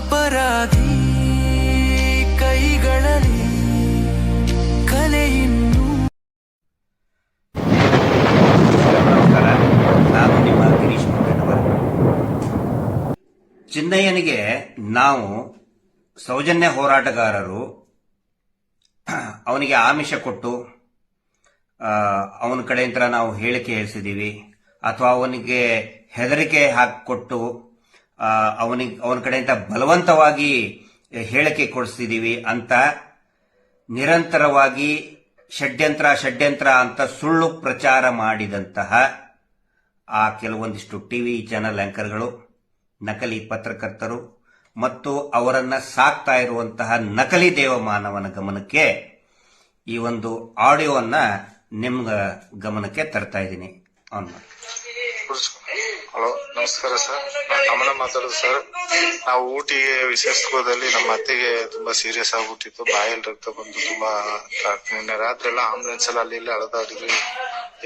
ಅಪರಾಧಿ ಕೈಗಳಲ್ಲಿ ಕಲೆಯನ್ನು ನಮಸ್ಕಾರ. ನಾನು ನಿಮ್ಮ ಗಿರೀಶ್ ಚಿನ್ನಯ್ಯನಿಗೆ ನಾವು ಸೌಜನ್ಯ ಹೋರಾಟಗಾರರು, ಅವನಿಗೆ ಆಮಿಷ ಕೊಟ್ಟು ಅವನ ಕಡೆಯಿಂದ ನಾವು ಹೇಳಿಕೆ ಹೇಳಿಸಿದ್ದೀವಿ. ಅಥವಾ ಅವನಿಗೆ ಹೆದರಿಕೆ ಹಾಕಿಕೊಟ್ಟು ಅವನಿಗೆ, ಅವನ ಕಡೆಯಿಂದ ಬಲವಂತವಾಗಿ ಹೇಳಿಕೆ ಕೊಡಿಸ್ತಿದ್ದೀವಿ ಅಂತ ನಿರಂತರವಾಗಿ ಷಡ್ಯಂತ್ರ ಷಡ್ಯಂತ್ರ ಅಂತ ಸುಳ್ಳು ಪ್ರಚಾರ ಮಾಡಿದಂತಹ ಆ ಕೆಲವೊಂದಿಷ್ಟು ಟಿವಿ ಚಾನೆಲ್ ಆಂಕರ್ಗಳು, ನಕಲಿ ಪತ್ರಕರ್ತರು ಮತ್ತು ಅವರನ್ನ ಸಾಕ್ತಾ ಇರುವಂತಹ ನಕಲಿ ದೇವಮಾನವನ ಗಮನಕ್ಕೆ ಈ ಒಂದು ಆಡಿಯೋವನ್ನ ನಿಮ್ಮ ಗಮನಕ್ಕೆ ತರ್ತಾ ಇದ್ದೀನಿ. ಆನ್ ಹಲೋ, ನಮಸ್ಕಾರ ಸರ್. ನಾನು ಕಮಲ ಮಾತಾಡೋದು ಸರ್. ನಾವು ಊಟಿಗೆ ವಿಶೇಷದಲ್ಲಿ ನಮ್ಮ ಅತ್ತೆಗೆ ತುಂಬಾ ಸೀರಿಯಸ್ ಆಗ್ಬಿಟ್ಟಿತ್ತು. ಬಾಯಲ್ಲಿ ರಕ್ತ ಬಂದು ತುಂಬಾ ನಿನ್ನೆ ರಾತ್ರಿ ಎಲ್ಲ ಆಂಬುಲೆನ್ಸ್ ಎಲ್ಲ ಅಲ್ಲಿ ಇಲ್ಲಿ ಅಳದಾಡಿದ್ವಿ.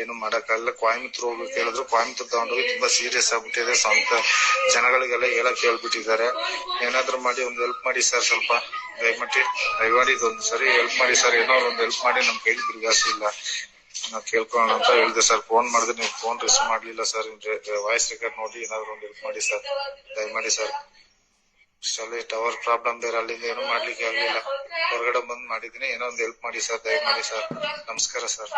ಏನು ಮಾಡಕ್ಕಾಗಲ್ಲ ಕೊಯಮತ್ತೂರು ಹೋಗ್ಬೇಕು ಹೇಳಿದ್ರು. ಕೊಯಮತ್ತೂರು ತಗೊಂಡೋಗಿ ತುಂಬಾ ಸೀರಿಯಸ್ ಆಗ್ಬಿಟ್ಟಿದೆ. ಸ್ವಂತ ಜನಗಳಿಗೆಲ್ಲ ಹೇಳಕ್ ಹೇಳ್ಬಿಟ್ಟಿದ್ದಾರೆ. ಏನಾದ್ರು ಮಾಡಿ ಒಂದು ಹೆಲ್ಪ್ ಮಾಡಿ ಸರ್ ಸ್ವಲ್ಪ. ದಯಮಾಡಿ ದಯಮಾಡಿ ಇದೊಂದು ಸರಿ ಹೆಲ್ಪ್ ಮಾಡಿ ಸರ್. ಏನೋ ಒಂದು ಹೆಲ್ಪ್ ಮಾಡಿ ನಮ್ ಕೈ ಬಿರ್ಗಾಸಿ ಇಲ್ಲ. ನಾವು ಕೇಳ್ಕೊಳ್ಳೋಣ ಅಂತ ಹೇಳಿದೆ. ಸರ್ ಫೋನ್ ಮಾಡಿದ್ರೆ ನೀವು ಫೋನ್ ರಿಸೀವ್ ಮಾಡ್ಲಿಲ್ಲ ಸರ್. ವಾಯ್ಸ್ ರೆಕಾರ್ಡ್ ನೋಡಿ ಏನಾದ್ರು ಒಂದು ಹೆಲ್ಪ್ ಮಾಡಿ ಸರ್. ದಯಮಾಡಿ ಸರ್. ಅಲ್ಲಿ ಟವರ್ ಪ್ರಾಬ್ಲಮ್ ಬೇರೆ, ಅಲ್ಲಿಂದ ಏನೂ ಮಾಡ್ಲಿಕ್ಕೆ ಆಗ್ಲಿಲ್ಲ. ಹೊರಗಡೆ ಬಂದ್ ಮಾಡಿದೀನಿ ಏನೋ ಒಂದು ಹೆಲ್ಪ್ ಮಾಡಿ ಸರ್. ದಯಮಾಡಿ ಸರ್. ನಮಸ್ಕಾರ ಸರ್.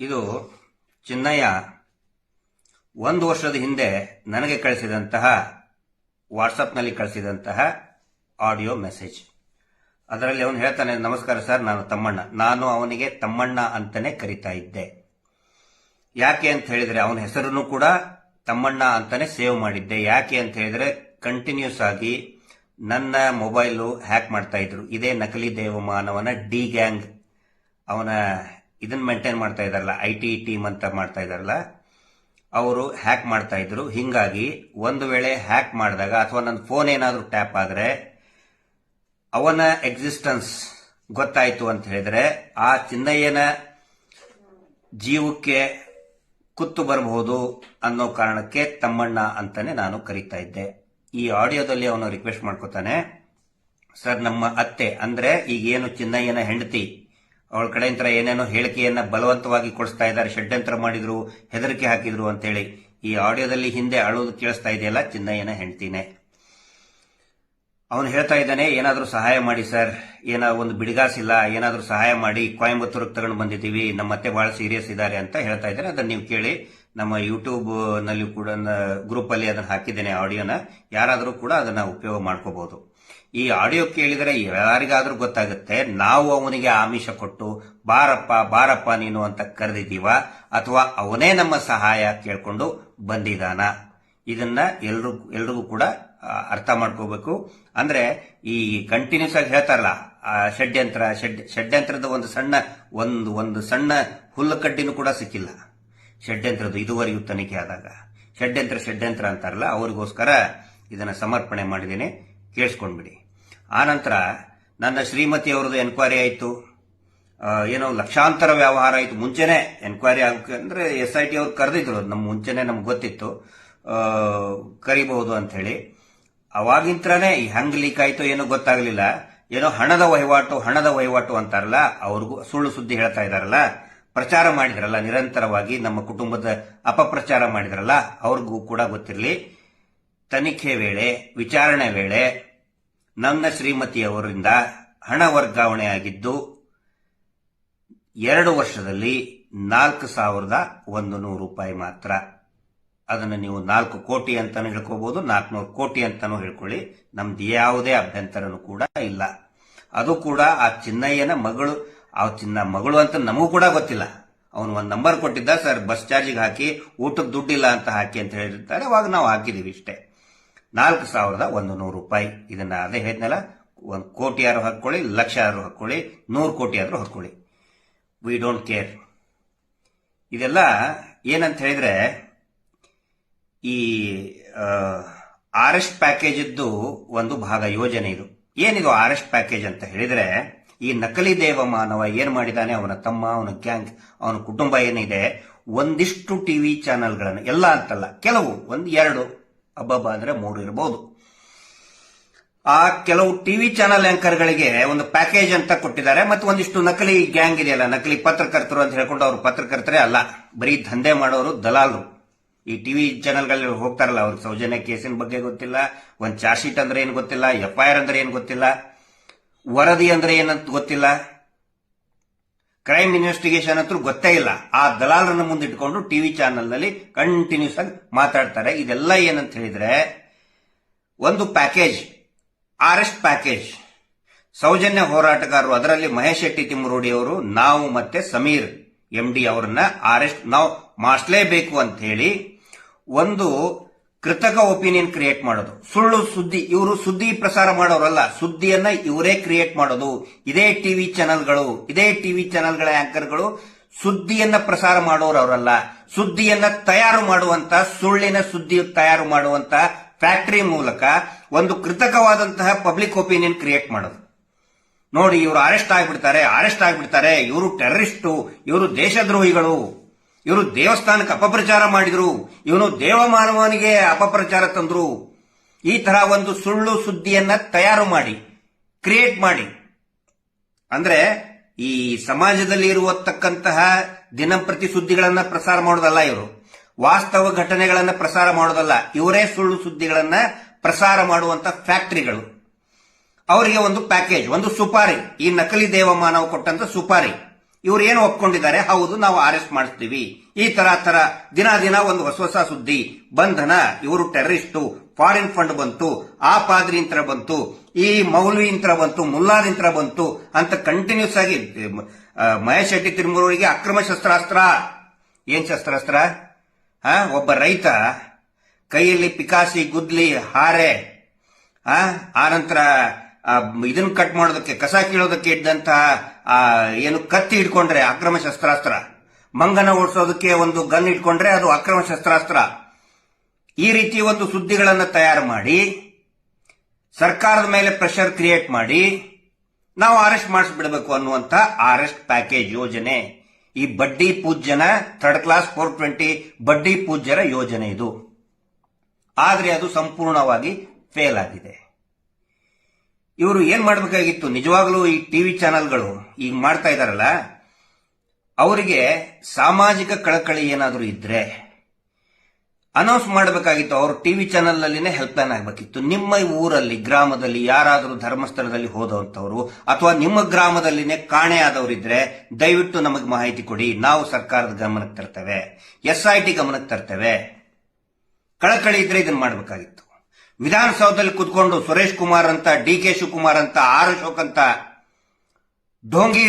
ಇದು ಚಿನ್ನಯ್ಯ ಒಂದು ವರ್ಷದ ಹಿಂದೆ ನನಗೆ ಕಳಿಸಿದಂತಹ ವಾಟ್ಸಪ್ನಲ್ಲಿ ಕಳಿಸಿದಂತಹ ಆಡಿಯೋ ಮೆಸೇಜ್ ಅದರಲ್ಲಿ ಅವನು ಹೇಳ್ತಾನೆ, ನಮಸ್ಕಾರ ಸರ್, ನಾನು ತಮ್ಮಣ್ಣ. ನಾನು ಅವನಿಗೆ ತಮ್ಮಣ್ಣ ಅಂತಾನೆ ಕರಿತಾ ಇದ್ದೆ. ಯಾಕೆ ಅಂತ ಹೇಳಿದ್ರೆ, ಅವನ ಹೆಸರನ್ನು ಕೂಡ ತಮ್ಮಣ್ಣ ಅಂತಾನೆ ಸೇವ್ ಮಾಡಿದ್ದೆ. ಯಾಕೆ ಅಂತ ಹೇಳಿದ್ರೆ ಕಂಟಿನ್ಯೂಸ್ ಆಗಿ ನನ್ನ ಮೊಬೈಲು ಹ್ಯಾಕ್ ಮಾಡ್ತಾ ಇದ್ರು. ಇದೇ ನಕಲಿ ದೇವಮಾನವನ ಡಿ ಗ್ಯಾಂಗ್ ಅವನ ಇದನ್ನ ಮೇಂಟೈನ್ ಮಾಡ್ತಾ ಇದಾರಲ್ಲ ಐ ಟಿ ಟೀಮ್ ಅಂತ ಮಾಡ್ತಾ ಇದಾರಲ್ಲ ಅವರು ಹ್ಯಾಕ್ ಮಾಡ್ತಾ ಇದ್ರು. ಹಿಂಗಾಗಿ, ಒಂದು ವೇಳೆ ಹ್ಯಾಕ್ ಮಾಡಿದಾಗ, ಅಥವಾ ನನ್ನ ಫೋನ್ ಏನಾದರೂ ಟ್ಯಾಪ್ ಆದರೆ ಅವನ ಎಕ್ಸಿಸ್ಟೆನ್ಸ್ ಗೊತ್ತಾಯಿತು ಅಂತ ಹೇಳಿದ್ರೆ, ಆ ಚಿನ್ನಯ್ಯನ ಜೀವಕ್ಕೆ ಕುತ್ತು ಬರಬಹುದು ಅನ್ನೋ ಕಾರಣಕ್ಕೆ ತಮ್ಮಣ್ಣ ಅಂತಾನೆ ನಾನು ಕರೀತಾ ಇದ್ದೆ. ಈ ಆಡಿಯೋದಲ್ಲಿ ಅವನು ರಿಕ್ವೆಸ್ಟ್ ಮಾಡ್ಕೊತಾನೆ, ಸರ್, ನಮ್ಮ ಅತ್ತೆ, ಅಂದ್ರೆ ಈಗೇನು ಚಿನ್ನಯ್ಯನ ಹೆಂಡತಿ, ಅವಳ ಕಡೆಯಿಂದ ಏನೇನೋ ಹೇಳಿಕೆಯನ್ನ ಬಲವಂತವಾಗಿ ಕೊಡಿಸ್ತಾ ಇದ್ದಾರೆ, ಷಡ್ಯಂತ್ರ ಮಾಡಿದ್ರು, ಹೆದರಿಕೆ ಹಾಕಿದ್ರು ಅಂತೇಳಿ, ಈ ಆಡಿಯೋದಲ್ಲಿ ಹಿಂದೆ ಅಳೋದು ಕೇಳಿಸ್ತಾ ಇದೆಯಲ್ಲ, ಚಿನ್ನಯ್ಯನ ಹೆಂಡತಿನೇ. ಅವನು ಹೇಳ್ತಾ ಇದ್ದಾನೆ, ಏನಾದರೂ ಸಹಾಯ ಮಾಡಿ ಸರ್. ಏನೋ ಒಂದು ಬಿಡಿಗಾಸಿಲ್ಲ, ಏನಾದರೂ ಸಹಾಯ ಮಾಡಿ, ಕೊಯಂಬತ್ತೂರಿಗೆ ತಗೊಂಡು ಬಂದಿದ್ದೀವಿ ನಮ್ಮ ಮತ್ತೆ ಬಹಳ ಸೀರಿಯಸ್ ಇದ್ದಾರೆ ಅಂತ ಹೇಳ್ತಾ ಇದ್ದಾರೆ ಅದನ್ನ ನೀವು ಕೇಳಿ, ನಮ್ಮ ಯೂಟ್ಯೂಬ್ನಲ್ಲಿ ಕೂಡ ಗ್ರೂಪ್ ಅಲ್ಲಿ ಅದನ್ನ ಹಾಕಿದ್ದೇನೆ ಆಡಿಯೋನ. ಯಾರಾದರೂ ಕೂಡ ಅದನ್ನ ಉಪಯೋಗ ಮಾಡ್ಕೋಬಹುದು ಈ ಆಡಿಯೋ ಕೇಳಿದರೆ ಯಾರಿಗಾದ್ರೂ ಗೊತ್ತಾಗುತ್ತೆ, ನಾವು ಅವನಿಗೆ ಆಮಿಷ ಕೊಟ್ಟು, ಬಾರಪ್ಪ ಬಾರಪ್ಪ ನೀನು ಅಂತ ಕರೆದಿದ್ದೀವ, ಅಥವಾ ಅವನೇ ನಮ್ಮ ಸಹಾಯ ಕೇಳ್ಕೊಂಡು ಬಂದಿದ್ದಾನ. ಇದನ್ನ ಎಲ್ರಿಗೂ ಎಲ್ರಿಗೂ ಕೂಡ ಅರ್ಥ ಮಾಡ್ಕೋಬೇಕು. ಅಂದ್ರೆ ಈ ಕಂಟಿನ್ಯೂಸ್ ಆಗಿ ಹೇಳ್ತಾರಲ್ಲ ಷಡ್ಯಂತ್ರ, ಷಡ್, ಷಡ್ಯಂತ್ರದ ಒಂದು ಸಣ್ಣ, ಒಂದು ಒಂದು ಸಣ್ಣ ಹುಲ್ಲು ಕಡ್ಡಿನೂ ಕೂಡ ಸಿಕ್ಕಿಲ್ಲ. ಷಡ್ಯಂತ್ರದ ಇದುವರೆಗೂ ತನಿಖೆ ಆದಾಗ. ಷಡ್ಯಂತ್ರ ಷಡ್ಯಂತ್ರ ಅಂತಾರಲ್ಲ, ಅವರಿಗೋಸ್ಕರ ಇದನ್ನ ಸಮರ್ಪಣೆ ಮಾಡಿದ್ದೇನೆ. ಕೇಳಿಸ್ಕೊಂಡ್ಬಿಡಿ. ಆನಂತರ ನನ್ನ ಶ್ರೀಮತಿ ಅವರದ್ದು ಎನ್ಕ್ವೈರಿ ಆಯಿತು. ಏನೋ ಲಕ್ಷಾಂತರ ವ್ಯವಹಾರ ಆಯಿತು. ಮುಂಚೆನೆ ಎನ್ಕ್ವೈರಿ ಆಗಕ್ಕೆ ಅಂದ್ರೆ ಎಸ್ ಐ ಟಿ ಅವ್ರು ಕರೆದಿದ್ರು. ನಮ್ಮ ಮುಂಚೆನೆ ನಮ್ಗೆ ಗೊತ್ತಿತ್ತು. ಕರಿಬಹುದು ಅಂತ ಹೇಳಿ. ಅವಾಗಿಂತ್ರನೇ ಹೆಂಗ್ ಲೀಕ್ ಆಯ್ತು ಏನೋ ಗೊತ್ತಾಗ್ಲಿಲ್ಲ. ಏನೋ ಹಣದ ವಹಿವಾಟು ಹಣದ ವಹಿವಾಟು ಅಂತಾರಲ್ಲ, ಅವ್ರಿಗೂ ಸುಳ್ಳು ಸುದ್ದಿ ಹೇಳ್ತಾ ಇದಾರಲ್ಲ, ಪ್ರಚಾರ ಮಾಡಿದ್ರಲ್ಲ, ನಿರಂತರವಾಗಿ ನಮ್ಮ ಕುಟುಂಬದ ಅಪಪ್ರಚಾರ ಮಾಡಿದ್ರಲ್ಲ, ಅವ್ರಿಗೂ ಕೂಡ ಗೊತ್ತಿರಲಿ. ತನಿಖೆ ವೇಳೆ, ವಿಚಾರಣೆ ವೇಳೆ ನನ್ನ ಶ್ರೀಮತಿಯವರಿಂದ ಹಣ ವರ್ಗಾವಣೆ ಆಗಿದ್ದು, ಎರಡು ವರ್ಷದಲ್ಲಿ ನಾಲ್ಕು ಸಾವಿರದ ಒಂದು ನೂರು ರೂಪಾಯಿ ಮಾತ್ರ. ಅದನ್ನು ನೀವು ನಾಲ್ಕು ಕೋಟಿ ಅಂತಾನು ಹೇಳ್ಕೋಬಹುದು ನಾಲ್ಕುನೂರು ಕೋಟಿ ಅಂತಾನು ಹೇಳ್ಕೊಳ್ಳಿ. ನಮ್ದು ಯಾವುದೇ ಅಭ್ಯಂತರನೂ ಕೂಡ ಇಲ್ಲ. ಅದು ಕೂಡ ಆ ಚಿನ್ನಯ್ಯನ ಮಗಳು, ಆ ಚಿನ್ನ ಮಗಳು ಅಂತ ನಮಗೂ ಕೂಡ ಗೊತ್ತಿಲ್ಲ. ಅವನು ಒಂದು ನಂಬರ್ ಕೊಟ್ಟಿದ್ದ, ಸರ್, ಬಸ್ ಚಾರ್ಜಿಗೆ ಹಾಕಿ, ಊಟಕ್ಕೆ ದುಡ್ಡಿಲ್ಲ ಅಂತ ಹಾಕಿ ಅಂತ ಹೇಳಿರ್ತಾರೆ. ಅವಾಗ ನಾವು ಹಾಕಿದೀವಿ ಇಷ್ಟೇ. ನಾಲ್ಕು ಸಾವಿರದ ಒಂದು ನೂರು ರೂಪಾಯಿ. ಇದನ್ನ ಅದೇ ಹೇಳಿದ್ನಲ್ಲ, ಒಂದು ಕೋಟಿ ಯಾರು ಹಾಕೊಳ್ಳಿ ಲಕ್ಷ ಯಾರು ಹಾಕೊಳ್ಳಿ ನೂರು ಕೋಟಿ ಆದರೂ ಹಾಕೊಳ್ಳಿ ವಿ ಡೋಂಟ್ ಕೇರ್ ಇದೆಲ್ಲ ಏನಂತ ಹೇಳಿದ್ರೆ ಈ ಆರೆಸ್ಟ್ ಪ್ಯಾಕೇಜ್ ಇದ್ದು ಒಂದು ಭಾಗ ಯೋಜನೆ ಇದು. ಏನಿದು ಆರ್ ಎಸ್ ಪ್ಯಾಕೇಜ್ ಅಂತ ಹೇಳಿದ್ರೆ, ಈ ನಕಲಿ ದೇವ ಮಾನವ ಏನ್ ಮಾಡಿದಾನೆ, ಅವನ ತಮ್ಮ, ಅವನ ಗ್ಯಾಂಗ್, ಅವನ ಕುಟುಂಬ ಏನಿದೆ, ಒಂದಿಷ್ಟು ಟಿವಿ ಚಾನೆಲ್ಗಳನ್ನು, ಎಲ್ಲ ಅಂತಲ್ಲ, ಕೆಲವು, ಒಂದು ಎರಡು, ಅಬ್ಬಬ್ಬ ಅಂದ್ರೆ ಮೂರು ಇರಬಹುದು ಆ ಕೆಲವು ಟಿವಿ ಚಾನೆಲ್ ಆಂಕರ್ಗಳಿಗೆ ಒಂದು ಪ್ಯಾಕೇಜ್ ಅಂತ ಕೊಟ್ಟಿದ್ದಾರೆ, ಮತ್ತು ಒಂದಿಷ್ಟು ನಕಲಿ ಗ್ಯಾಂಗ್ ಇದೆಯಲ್ಲ, ನಕಲಿ ಪತ್ರಕರ್ತರು ಅಂತ ಹೇಳ್ಕೊಂಡು ಅವರು ಪತ್ರಕರ್ತರೇ ಅಲ್ಲ, ಬರೀ ದಂಧೆ ಮಾಡೋರು ದಲಾಲರು. ಈ ಟಿವಿ ಚಾನೆಲ್ಗಳಲ್ಲಿ ಹೋಗ್ತಾರಲ್ಲ ಅವ್ರಿಗೆ ಸೌಜನ್ಯ ಕೇಸಿನ ಬಗ್ಗೆ ಗೊತ್ತಿಲ್ಲ, ಒಂದು ಚಾರ್ಜ್ ಶೀಟ್ ಅಂದ್ರೆ ಏನು ಗೊತ್ತಿಲ್ಲ ಎಫ್ ಐ ಆರ್ ಅಂದ್ರೆ ಏನು ಗೊತ್ತಿಲ್ಲ, ವರದಿ ಅಂದ್ರೆ ಏನಂತ ಗೊತ್ತಿಲ್ಲ, ಕ್ರೈಮ್ ಇನ್ವೆಸ್ಟಿಗೇಷನ್ ಅಂತೂ ಗೊತ್ತೇ ಇಲ್ಲ. ಆ ದಲಾಲರನ್ನ ಮುಂದಿಟ್ಕೊಂಡು ಟಿವಿ ಚಾನೆಲ್ನಲ್ಲಿ ಕಂಟಿನ್ಯೂಸ್ ಆಗಿ ಮಾತಾಡ್ತಾರೆ. ಇದೆಲ್ಲ ಏನಂತ ಹೇಳಿದ್ರೆ, ಒಂದು ಪ್ಯಾಕೇಜ್, ಆರೆಸ್ಟ್ ಪ್ಯಾಕೇಜ್. ಸೌಜನ್ಯ ಹೋರಾಟಗಾರರು, ಅದರಲ್ಲಿ ಮಹೇಶ್ ಶೆಟ್ಟಿ ತಿಮ್ಮರೋಡಿ ಅವರು, ನಾವು ಮತ್ತೆ ಸಮೀರ್, ಎಂ ಡಿ ಅವರನ್ನ ಅರೆಸ್ಟ್ ನಾವು ಮಾಡಿಸಲೇಬೇಕು ಅಂತ ಹೇಳಿ ಒಂದು ಕೃತಕ ಒಪಿನಿಯನ್ ಕ್ರಿಯೇಟ್ ಮಾಡೋದು. ಸುಳ್ಳು, ಸುದ್ದಿ, ಇವರು ಸುದ್ದಿ ಪ್ರಸಾರ ಮಾಡೋರಲ್ಲ, ಸುದ್ದಿಯನ್ನ ಇವರೇ ಕ್ರಿಯೇಟ್ ಮಾಡೋದು. ಇದೇ ಟಿವಿ ಚಾನೆಲ್ಗಳು, ಇದೇ ಟಿವಿ ಚಾನೆಲ್ಗಳ ಆಂಕರ್ಗಳು ಸುದ್ದಿಯನ್ನ ಪ್ರಸಾರ ಮಾಡೋರು ಅವರಲ್ಲ ಸುದ್ದಿಯನ್ನ ತಯಾರು ಮಾಡುವಂತ, ಸುಳ್ಳಿನ ಸುದ್ದಿ ತಯಾರು ಮಾಡುವಂತ ಫ್ಯಾಕ್ಟರಿ ಮೂಲಕ ಒಂದು ಕೃತಕವಾದಂತಹ ಪಬ್ಲಿಕ್ ಒಪಿನಿಯನ್ ಕ್ರಿಯೇಟ್ ಮಾಡೋದು. ನೋಡಿ, ಇವರು ಅರೆಸ್ಟ್ ಆಗಿಬಿಡ್ತಾರೆ ಅರೆಸ್ಟ್ ಆಗಿಬಿಡ್ತಾರೆ. ಇವರು ಟೆರರಿಸ್ಟು, ಇವರು ದೇಶದ್ರೋಹಿಗಳು. ಇವರು ದೇವಸ್ಥಾನಕ್ಕೆ ಅಪಪ್ರಚಾರ ಮಾಡಿದ್ರು. ಇವನು ದೇವಮಾನವನಿಗೆ ಅಪಪ್ರಚಾರ ತಂದ್ರು. ಈ ತರ ಒಂದು ಸುಳ್ಳು ಸುದ್ದಿಯನ್ನ ತಯಾರು ಮಾಡಿ ಕ್ರಿಯೇಟ್ ಮಾಡಿ. ಅಂದ್ರೆ ಈ ಸಮಾಜದಲ್ಲಿ ಇರುವತಕ್ಕಂತಹ ದಿನಂಪ್ರತಿ ಸುದ್ದಿಗಳನ್ನ ಪ್ರಸಾರ ಮಾಡೋದಲ್ಲ ಇವರು. ವಾಸ್ತವ ಘಟನೆಗಳನ್ನ ಪ್ರಸಾರ ಮಾಡೋದಲ್ಲ. ಇವರೇ ಸುಳ್ಳು ಸುದ್ದಿಗಳನ್ನ ಪ್ರಸಾರ ಮಾಡುವಂತ ಫ್ಯಾಕ್ಟರಿಗಳು. ಅವರಿಗೆ ಒಂದು ಪ್ಯಾಕೇಜ್, ಒಂದು ಸುಪಾರಿ. ಈ ನಕಲಿ ದೇವಮಾನವ ಕೊಟ್ಟಂತ ಸುಪಾರಿ. ಇವ್ರು ಏನು ಒಪ್ಕೊಂಡಿದ್ದಾರೆ? ಹೌದು ನಾವು ಅರೆಸ್ಟ್ ಮಾಡಿಸ್ತೀವಿ. ಈ ತರ ತರ ದಿನ ದಿನ ಒಂದು ಹೊಸ ಹೊಸ ಸುದ್ದಿ ಬಂಧನ ಇವರು ಟೆರರಿಸ್ಟ್ ಫಾರಿನ್ ಫಂಡ್ ಬಂತು ಆ ಪಾದ್ರಿ ಇಂತರ ಬಂತು ಈ ಮೌಲ್ವಿ ಇಂತ್ರ ಬಂತು ಮುಲ್ಲಾದಿಂತ್ರ ಬಂತು ಅಂತ ಕಂಟಿನ್ಯೂಸ್ ಆಗಿ ಮಹೇಶ್ ಶೆಟ್ಟಿ ತಿರುಮೂರಿಗೆ ಅಕ್ರಮ ಶಸ್ತ್ರಾಸ್ತ್ರ. ಏನ್ ಶಸ್ತ್ರಾಸ್ತ್ರ? ಆ, ಒಬ್ಬ ರೈತ ಕೈಯಲ್ಲಿ ಪಿಕಾಸಿ ಗುದ್ಲಿ ಹಾರೆ ಆ ಆನಂತರ ಆ, ಇದನ್ನ ಕಟ್ ಮಾಡೋದಕ್ಕೆ ಕಸ ಕೀಳೋದಕ್ಕೆ ಇದ್ದಂತಹ ಆ, ಏನು ಕತ್ತಿ ಇಟ್ಕೊಂಡ್ರೆ ಅಕ್ರಮ ಶಸ್ತ್ರಾಸ್ತ್ರ ಮಂಗನ ಓಡಿಸೋದಕ್ಕೆ ಒಂದು ಗನ್ ಇಟ್ಕೊಂಡ್ರೆ ಅದು ಅಕ್ರಮ ಶಸ್ತ್ರಾಸ್ತ್ರ. ಈ ರೀತಿ ಒಂದು ಸುದ್ದಿಗಳನ್ನು ತಯಾರು ಮಾಡಿ ಸರ್ಕಾರದ ಮೇಲೆ ಪ್ರೆಷರ್ ಕ್ರಿಯೇಟ್ ಮಾಡಿ ನಾವು ಅರೆಸ್ಟ್ ಮಾಡಿಸ್ಬಿಡಬೇಕು ಅನ್ನುವಂತ ಅರೆಸ್ಟ್ ಪ್ಯಾಕೇಜ್ ಯೋಜನೆ. ಈ ಬಡ್ಡಿ ಪೂಜ್ಯನ ಥರ್ಡ್ ಕ್ಲಾಸ್ ಫೋರ್ ಟ್ವೆಂಟಿ ಬಡ್ಡಿ ಪೂಜ್ಯರ ಯೋಜನೆ ಇದು. ಆದರೆ ಅದು ಸಂಪೂರ್ಣವಾಗಿ ಫೇಲ್ ಆಗಿದೆ. ಇವರು ಏನ್ ಮಾಡಬೇಕಾಗಿತ್ತು? ನಿಜವಾಗ್ಲೂ ಈ ಟಿವಿ ಚಾನೆಲ್ಗಳು ಈಗ ಮಾಡ್ತಾ ಇದಾರಲ್ಲ? ಅವರಿಗೆ ಸಾಮಾಜಿಕ ಕಳಕಳಿ ಏನಾದರೂ ಇದ್ರೆ ಅನೌನ್ಸ್ ಮಾಡಬೇಕಾಗಿತ್ತು. ಅವರು ಟಿವಿ ಚಾನೆಲ್ ಅಲ್ಲಿನೇ ಹೆಲ್ಪ್ ಲೈನ್ ಆಗಬೇಕಿತ್ತು. ನಿಮ್ಮ ಊರಲ್ಲಿ, ಗ್ರಾಮದಲ್ಲಿ ಯಾರಾದರೂ ಧರ್ಮಸ್ಥಳದಲ್ಲಿ ಹೋದಂತವರು ಅಥವಾ ನಿಮ್ಮ ಗ್ರಾಮದಲ್ಲಿನೇ ಕಾಣೆ ದಯವಿಟ್ಟು ನಮಗೆ ಮಾಹಿತಿ ಕೊಡಿ. ನಾವು ಸರ್ಕಾರದ ಗಮನಕ್ಕೆ ತರ್ತೇವೆ. ಎಸ್ ಐ ಟಿ ಗಮನಕ್ಕೆ ತರ್ತೇವೆ. ಕಳಕಳಿ ಇದ್ರೆ ಇದನ್ನ ಮಾಡಬೇಕಾಗಿತ್ತು. ವಿಧಾನಸೌಧದಲ್ಲಿ ಕುತ್ಕೊಂಡು ಸುರೇಶ್ ಕುಮಾರ್ ಅಂತ, ಡಿ ಕೆ ಶಿವಕುಮಾರ್ ಅಂತ, ಆರ್ ಅಶೋಕ್ ಅಂತ ಢೋಂಗಿ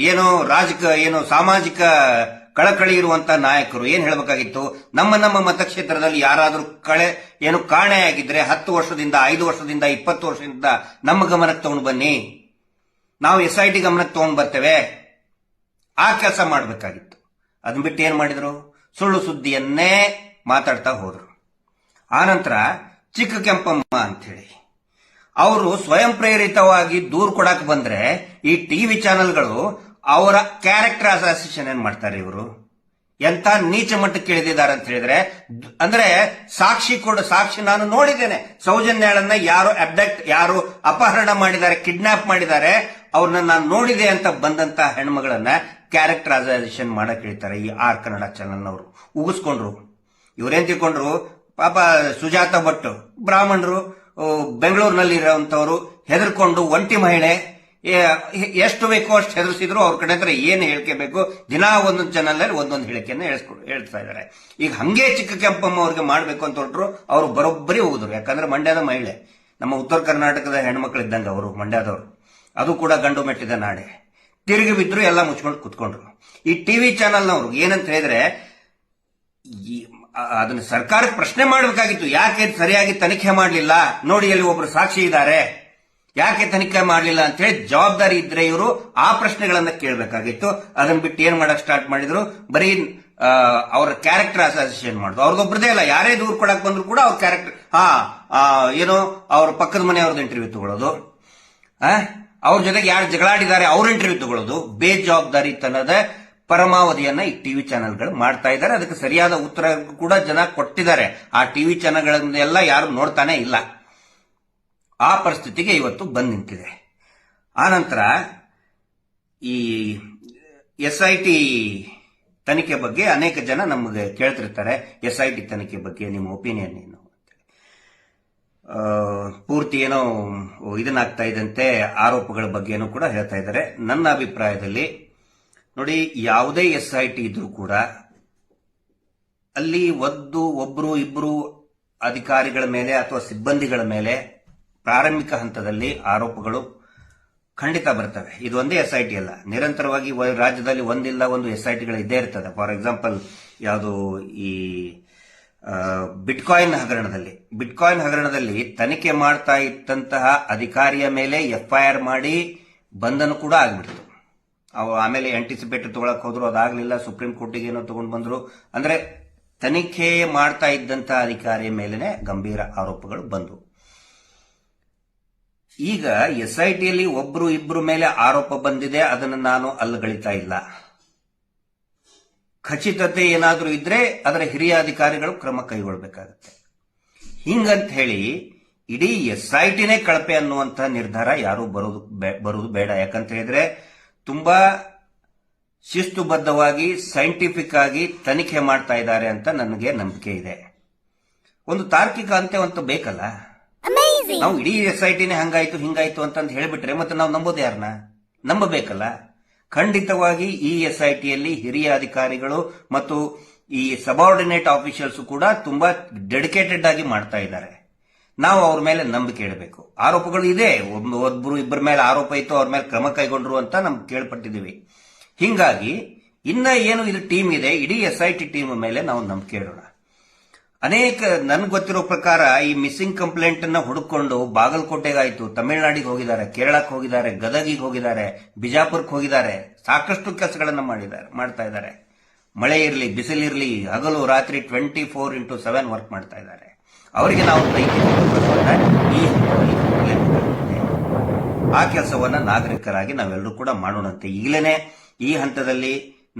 ಏನೋ ರಾಜಕ, ಏನೋ ಸಾಮಾಜಿಕ ಕಳಕಳಿ ಇರುವಂತ ನಾಯಕರು, ಏನ್ ಹೇಳಬೇಕಾಗಿತ್ತು? ನಮ್ಮ ನಮ್ಮ ಮತಕ್ಷೇತ್ರದಲ್ಲಿ ಯಾರಾದರೂ ಕಳೆ, ಏನು ಕಾಣೆಯಾಗಿದ್ರೆ ಹತ್ತು ವರ್ಷದಿಂದ, ಐದು ವರ್ಷದಿಂದ, ಇಪ್ಪತ್ತು ವರ್ಷದಿಂದ ನಮ್ಮ ಗಮನಕ್ಕೆ ತಗೊಂಡು ಬನ್ನಿ. ನಾವು ಎಸ್ ಐ ಟಿ ಗಮನಕ್ಕೆ ತಗೊಂಡು ಬರ್ತೇವೆ. ಆ ಕೆಲಸ ಮಾಡಬೇಕಾಗಿತ್ತು. ಅದನ್ನ ಬಿಟ್ಟು ಏನ್ ಮಾಡಿದ್ರು? ಸುಳ್ಳು ಸುದ್ದಿಯನ್ನೇ ಮಾತಾಡ್ತಾ ಹೋದ್ರು. ಆನಂತರ ಚಿಕ್ಕ ಕೆಂಪಮ್ಮ ಅಂತೇಳಿ ಅವರು ಸ್ವಯಂ ಪ್ರೇರಿತವಾಗಿ ದೂರು ಕೊಡಕ್ ಬಂದ್ರೆ ಈ ಟಿವಿ ಚಾನೆಲ್ಗಳು ಅವರ ಕ್ಯಾರೆಕ್ಟರ್ ಅಸೋಸಿಯೇಷನ್ ಏನ್ ಮಾಡ್ತಾರೆ ಇವರು? ಎಂತ ನೀಚ ಮಟ್ಟಕ್ಕೆ ಇಳಿದಿದ್ದಾರೆ ಅಂತ ಹೇಳಿದ್ರೆ, ಅಂದ್ರೆ ಸಾಕ್ಷಿ ಕೊಡ, ಸಾಕ್ಷಿ ನಾನು ನೋಡಿದ್ದೇನೆ. ಸೌಜನ್ಯಾಳನ್ನ ಯಾರು ಅಬ್ಡಕ್ಟ್ ಯಾರು ಅಪಹರಣ ಮಾಡಿದ್ದಾರೆ ಕಿಡ್ನಾಪ್ ಮಾಡಿದ್ದಾರೆ, ಅವ್ರನ್ನ ನಾನು ನೋಡಿದೆ ಅಂತ ಬಂದಂತ ಹೆಣ್ಮಗಳನ್ನ ಕ್ಯಾರೆಕ್ಟರ್ ಅಸೋಸಿಯೇಷನ್ ಮಾಡಕ್ ಹೇಳ್ತಾರೆ ಈ ಆರ್ ಕನ್ನಡ ಚಾನೆಲ್ನವರು ಉಗಿಸ್ಕೊಂಡ್ರು. ಇವ್ರೇನ್ ತಿಳ್ಕೊಂಡ್ರು? ಪಾಪ ಸುಜಾತ ಭಟ್, ಬ್ರಾಹ್ಮಣರು ಬೆಂಗಳೂರಿನಲ್ಲಿ ಇರುವಂತವರು ಹೆದರ್ಕೊಂಡು ಒಂಟಿ ಮಹಿಳೆ ಎಷ್ಟು ಬೇಕೋ ಅಷ್ಟು ಹೆದರ್ಸಿದ್ರು ಅವ್ರ ಕಡೆ ಹತ್ರ ಏನು ಹೇಳಿಕೆ ಬೇಕು? ದಿನಾ ಒಂದೊಂದು ಚಾನಲ್ ಒಂದೊಂದು ಹೇಳಿಕೆಯನ್ನು ಹೇಳ್ತಾ ಇದ್ದಾರೆ. ಈಗ ಹಂಗೆ ಚಿಕ್ಕ ಕೆಂಪಮ್ಮ ಅವ್ರಿಗೆ ಮಾಡಬೇಕು ಅಂತ ಹೊರಟ್ರು, ಅವರು ಬರೋಬ್ಬರಿ ಹೋಗಿದ್ರು. ಯಾಕಂದ್ರೆ ಮಂಡ್ಯದ ಮಹಿಳೆ. ನಮ್ಮ ಉತ್ತರ ಕರ್ನಾಟಕದ ಹೆಣ್ಮಕ್ಳು ಇದ್ದಂಗೆ ಅವರು, ಮಂಡ್ಯದವರು. ಅದು ಕೂಡ ಗಂಡು ಮೆಟ್ಟಿದ ನಾಡೆ. ತಿರುಗಿ ಬಿದ್ರು ಎಲ್ಲ ಮುಚ್ಕೊಂಡು ಕುತ್ಕೊಂಡ್ರು. ಈ ಟಿವಿ ಚಾನಲ್ನವ್ರು ಏನಂತ ಹೇಳಿದ್ರೆ ಅದನ್ನ ಸರ್ಕಾರಕ್ಕೆ ಪ್ರಶ್ನೆ ಮಾಡಬೇಕಾಗಿತ್ತು. ಯಾಕೆ ಸರಿಯಾಗಿ ತನಿಖೆ ಮಾಡಲಿಲ್ಲ? ನೋಡಿ, ಅಲ್ಲಿ ಒಬ್ರು ಸಾಕ್ಷಿ ಇದ್ದಾರೆ. ಯಾಕೆ ತನಿಖೆ ಮಾಡಲಿಲ್ಲ ಅಂತ ಹೇಳಿ ಜವಾಬ್ದಾರಿ ಇದ್ರೆ ಇವರು ಆ ಪ್ರಶ್ನೆಗಳನ್ನ ಕೇಳಬೇಕಾಗಿತ್ತು. ಅದನ್ನ ಬಿಟ್ಟು ಏನ್ ಮಾಡಕ್ ಸ್ಟಾರ್ಟ್ ಮಾಡಿದ್ರು? ಬರೀ ಅವರ ಕ್ಯಾರೆಕ್ಟರ್ ಅಸೋಸಿಯೇಷನ್ ಮಾಡುದು. ಅವ್ರದ್ದೊಬ್ಬರದೇ ಅಲ್ಲ, ಯಾರೇ ದೂರ ಕೊಡಕ್ ಬಂದ್ರು ಕೂಡ ಅವ್ರ ಕ್ಯಾರೆಕ್ಟರ್ ಹಾ ಏನೋ, ಅವ್ರ ಪಕ್ಕದ ಮನೆಯವ್ರದ್ದು ಇಂಟರ್ವ್ಯೂ ತಗೊಳ್ಳೋದು? ಅವ್ರ ಜೊತೆಗೆ ಯಾರು ಜಗಳಾಡಿದ್ದಾರೆ, ಅವ್ರ ಇಂಟರ್ವ್ಯೂ ತಗೊಳ್ಳೋದು ಬೇಜವಾಬ್ದಾರಿತನದ ಪರಮಾವಧಿಯನ್ನ ಈ ಟಿವಿ ಚಾನೆಲ್ಗಳು ಮಾಡ್ತಾ ಇದ್ದಾರೆ. ಅದಕ್ಕೆ ಸರಿಯಾದ ಉತ್ತರ ಕೂಡ ಜನ ಕೊಟ್ಟಿದ್ದಾರೆ. ಆ ಟಿವಿ ಚಾನೆಲ್ಗಳನ್ನೆಲ್ಲ ಯಾರು ನೋಡ್ತಾನೆ ಇಲ್ಲ. ಆ ಪರಿಸ್ಥಿತಿಗೆ ಇವತ್ತು ಬಂದ್ ನಿಂತಿದೆ. ಆನಂತರ ಈ ಎಸ್ ಐ ಟಿ ತನಿಖೆ ಬಗ್ಗೆ ಅನೇಕ ಜನ ನಮಗೆ ಕೇಳ್ತಿರ್ತಾರೆ. ಎಸ್ ಐ ಟಿ ತನಿಖೆ ಬಗ್ಗೆ ನಿಮ್ಮ ಒಪಿನಿಯನ್ ಏನು ಪೂರ್ತಿ ಏನೋ ಇದನ್ನಾಗ್ತಾ ಇದ್ದಂತೆ ಆರೋಪಗಳ ಬಗ್ಗೆನೂ ಕೂಡ ಹೇಳ್ತಾ ಇದ್ದಾರೆ. ನನ್ನ ಅಭಿಪ್ರಾಯದಲ್ಲಿ ನೋಡಿ, ಯಾವುದೇ ಎಸ್ ಐ ಟಿ ಇದ್ರೂ ಕೂಡ ಅಲ್ಲಿ ಒಂದು ಒಬ್ರು, ಇಬ್ರು ಅಧಿಕಾರಿಗಳ ಮೇಲೆ ಅಥವಾ ಸಿಬ್ಬಂದಿಗಳ ಮೇಲೆ ಪ್ರಾರಂಭಿಕ ಹಂತದಲ್ಲಿ ಆರೋಪಗಳು ಖಂಡಿತ ಬರ್ತವೆ. ಇದು ಒಂದೇ ಎಸ್ ಐ ಟಿ ಅಲ್ಲ. ನಿರಂತರವಾಗಿ ರಾಜ್ಯದಲ್ಲಿ ಒಂದಿಲ್ಲ, ಒಂದು ಎಸ್ ಐ ಟಿಗಳು ಇದ್ದೇ ಇರ್ತದೆ. ಫಾರ್ ಎಕ್ಸಾಂಪಲ್ ಯಾವುದು ಈ ಬಿಟ್ಕಾಯಿನ್ ಹಗರಣದಲ್ಲಿ. ಬಿಟ್ಕಾಯಿನ್ ಹಗರಣದಲ್ಲಿ ತನಿಖೆ ಮಾಡ್ತಾ ಇದ್ದಂತಹ ಅಧಿಕಾರಿಯ ಮೇಲೆ ಎಫ್ಐಆರ್ ಮಾಡಿ ಬಂಧನ ಕೂಡ ಆಗ್ಬಿಡ್ತು. ಅವು ಆಮೇಲೆ ಆಂಟಿಸಿಪೇಟ್ ತಗೊಳಕ್ ಹೋದ್ರು, ಅದಾಗ್ಲಿಲ್ಲ ಸುಪ್ರೀಂ ಕೋರ್ಟಿಗೆ ಏನೋ ತಗೊಂಡು ಬಂದ್ರು. ಅಂದ್ರೆ ತನಿಖೆ ಮಾಡ್ತಾ ಇದ್ದಂತ ಅಧಿಕಾರಿ ಮೇಲೆನೆ ಗಂಭೀರ ಆರೋಪಗಳು ಬಂದವು ಈಗ ಎಸ್ ಐ ಟಿಯಲ್ಲಿ ಒಬ್ರು ಇಬ್ರು ಮೇಲೆ ಆರೋಪ ಬಂದಿದೆ, ಅದನ್ನು ನಾನು ಅಲ್ಲಗಳಿತಾ ಇಲ್ಲ. ಖಚಿತತೆ ಏನಾದರೂ ಇದ್ರೆ ಅದರ ಹಿರಿಯ ಅಧಿಕಾರಿಗಳು ಕ್ರಮ ಕೈಗೊಳ್ಳಬೇಕಾಗತ್ತೆ ಹಿಂಗಂತ ಹೇಳಿ, ಇಡೀ ಎಸ್ ಐ ಟಿನೇ ಕಳಪೆ ಅನ್ನುವಂತಹ ನಿರ್ಧಾರ ಯಾರು ಬರೋದು ಬೇ- ಬರುವುದು ಬೇಡ. ಯಾಕಂತ ಹೇಳಿದ್ರೆ ತುಂಬಾ ಶಿಸ್ತುಬದ್ಧವಾಗಿ ಸೈಂಟಿಫಿಕ್ ಆಗಿ ತನಿಖೆ ಮಾಡ್ತಾ ಇದ್ದಾರೆ ಅಂತ ನನಗೆ ನಂಬಿಕೆ ಇದೆ. ಒಂದು ತಾರ್ಕಿಕ ಅಂತ್ಯವಂತ ಬೇಕಲ್ಲ? ನಾವು ಇಡೀ ಎಸ್ ಐ ಟಿನೇ ಹಂಗಾಯ್ತು ಹಿಂಗಾಯ್ತು ಅಂತಂದು ಹೇಳಿಬಿಟ್ರೆ ಮತ್ತೆ ನಾವು ನಂಬೋದು ಯಾರನ್ನ ನಂಬಬೇಕಲ್ಲ? ಖಂಡಿತವಾಗಿ ಈ ಎಸ್ ಐ ಟಿಯಲ್ಲಿ ಹಿರಿಯ ಅಧಿಕಾರಿಗಳು ಮತ್ತು ಈ ಸಬಾರ್ಡಿನೇಟ್ ಆಫೀಷಿಯಲ್ಸ್ ಕೂಡ ತುಂಬಾ ಡೆಡಿಕೇಟೆಡ್ ಆಗಿ ಮಾಡ್ತಾ ಇದ್ದಾರೆ. ನಾವು ಅವ್ರ ಮೇಲೆ ನಂಬಿಕೆ ಇಡಬೇಕು. ಆರೋಪಗಳು ಇದೆ. ಒಂದು ಒಬ್ರು ಇಬ್ಬರ ಮೇಲೆ ಆರೋಪ ಇತ್ತು, ಅವ್ರ ಮೇಲೆ ಕ್ರಮ ಕೈಗೊಂಡ್ರು ಅಂತ ನಮ್ಗೆ ಕೇಳ್ಪಟ್ಟಿದ್ದೀವಿ. ಹಿಂಗಾಗಿ, ಇನ್ನ ಏನು ಇದು ಟೀಮ್ ಇದೆ, ಇಡೀ ಎಸ್ ಐ ಟಿ ಟೀಮ್ ಮೇಲೆ ನಾವು ನಂಬಿಕೆ ಇಡೋಣ. ಅನೇಕ, ನನ್ಗೆ ಗೊತ್ತಿರೋ ಪ್ರಕಾರ ಈ ಮಿಸ್ಸಿಂಗ್ ಕಂಪ್ಲೇಂಟ್ ಅನ್ನ ಹುಡುಕೊಂಡು ಬಾಗಲಕೋಟೆಗಾಯ್ತು, ತಮಿಳುನಾಡಿಗೆ ಹೋಗಿದ್ದಾರೆ ಕೇರಳಕ್ಕೆ ಹೋಗಿದ್ದಾರೆ, ಗದಗಿಗೆ ಹೋಗಿದ್ದಾರೆ ಬಿಜಾಪುರಕ್ಕೆ ಹೋಗಿದ್ದಾರೆ, ಸಾಕಷ್ಟು ಕೆಲಸಗಳನ್ನ ಮಾಡಿದ್ದಾರೆ, ಮಾಡ್ತಾ ಇದ್ದಾರೆ. ಮಳೆ ಇರಲಿ ಬಿಸಿಲಿರಲಿ ಹಗಲು ರಾತ್ರಿ twenty four into seven work ಮಾಡ್ತಾ ಇದ್ದಾರೆ. ಅವರಿಗೆ ನಾವು ಕೈಗೆ ಈ ಹಂತದಲ್ಲಿ ಆ ಕೆಲಸವನ್ನ ನಾಗರಿಕರಾಗಿ ನಾವೆಲ್ಲರೂ ಕೂಡ ಮಾಡೋಣಂತೆ. ಈಗಲೇ ಈ ಹಂತದಲ್ಲಿ